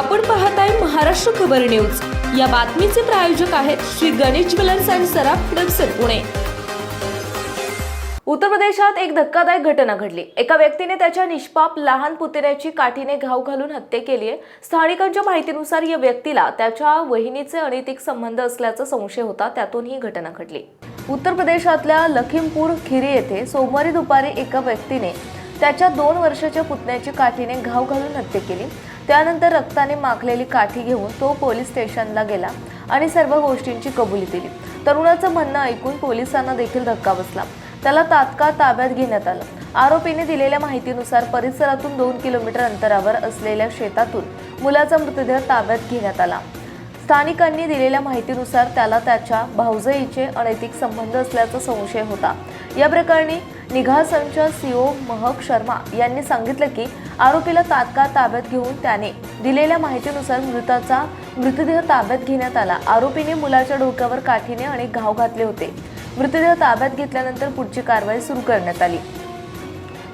आपण पाहत आहे महाराष्ट्र खबर न्यूज. या बातमीचे प्रायोजक आहेत श्री गणेश ज्वेलर्स अँड सराफ हडपसर पुणे. उत्तर प्रदेशात एक धक्कादायक घटना घडली. एका व्यक्तीने त्याच्या निष्पाप लहान पुतण्याची काठीने घाव घालून हत्या केली आहे. स्थानिकांच्या माहितीनुसार या व्यक्तीला त्याच्या वहिनीचे अनैतिक संबंध असल्याचा संशय होता. त्यातून ही घटना घडली. उत्तर प्रदेशातल्या लखीमपूर खिरी येथे सोमवारी दुपारी एका व्यक्तीने त्याच्या दोन वर्षाच्या पुतण्याची काठीने घाव घालून हत्या केली. त्यानंतर रक्ताने माखलेली काठी घेऊन तो पोलीस स्टेशनला गेला आणि सर्व गोष्टींची कबुली दिली. तरुणाचं म्हणणं ऐकून पोलिसांना देखील धक्का बसला. त्याला तात्काळ ताब्यात घेण्यात आलं. आरोपीने दिलेल्या माहितीनुसार परिसरातून दोन किलोमीटर अंतरावर असलेल्या शेतातून मुलाचा मृतदेह ताब्यात घेण्यात आला. स्थानिकांनी दिलेल्या माहितीनुसार त्याला त्याच्या भाऊजईचे अनैतिक संबंध असल्याचा संशय होता. या प्रकरणी निघा संच सीओ महक शर्मा यांनी सांगितलं की आरोपीला तात्काळ ताब्यात घेऊन त्याने दिलेल्या माहितीनुसार मृताचा मृतदेह ताब्यात घेण्यात आला. आरोपीने मुलाच्या डोक्यावर काठीने अनेक घाव घातले होते. मृतदेह ताब्यात घेतल्यानंतर पुढची कारवाई सुरू करण्यात आली.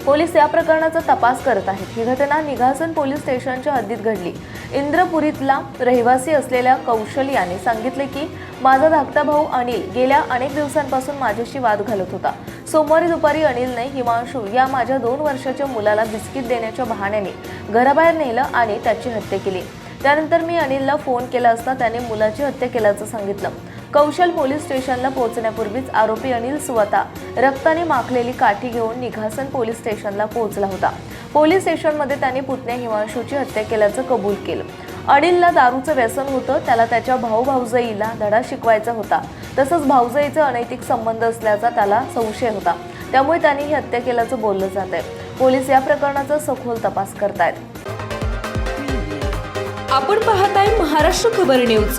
पोलीस या प्रकरणाचा तपास करत आहेत. ही घटना निघासन पोलीस स्टेशनच्या हद्दीत घडली. इंद्रपुरीतला रहिवासी असलेल्या कौशल याने सांगितले की माझा धाकटा भाऊ अनिल गेल्या अनेक दिवसांपासून माझ्याशी वाद घालत होता. सोमवारी दुपारी अनिलने हिमांशू या माझ्या दोन वर्षाच्या मुलाला बिस्किट देण्याच्या बहाण्याने घराबाहेर नेलं आणि त्याची हत्या केली. त्यानंतर मी अनिलला फोन केला असता त्याने मुलाची हत्या केल्याचं सांगितलं. कौशल पोलीस स्टेशनला पोहोचण्यापूर्वीच आरोपी अनिल स्वतः रक्ताने माखलेली काठी घेऊन निघासन पोलीस स्टेशनला पोहोचला होता. पोलीस स्टेशनमध्ये त्याने पुतण्या हिमांशूची हत्या केल्याचं कबूल केलं. अनिलला दारूचं व्यसन होतं त्याला त्याच्या भाऊ भाऊजईला धडा शिकवायचा होता. तसंच भाऊजईचा अनैतिक संबंध असल्याचा त्याला संशय होता. त्यामुळे त्याने ही हत्या केल्याचं बोललं जात आहे पोलीस या प्रकरणाचा सखोल तपास करतायत. आपण पाहत आहे महाराष्ट्र खबर न्यूज.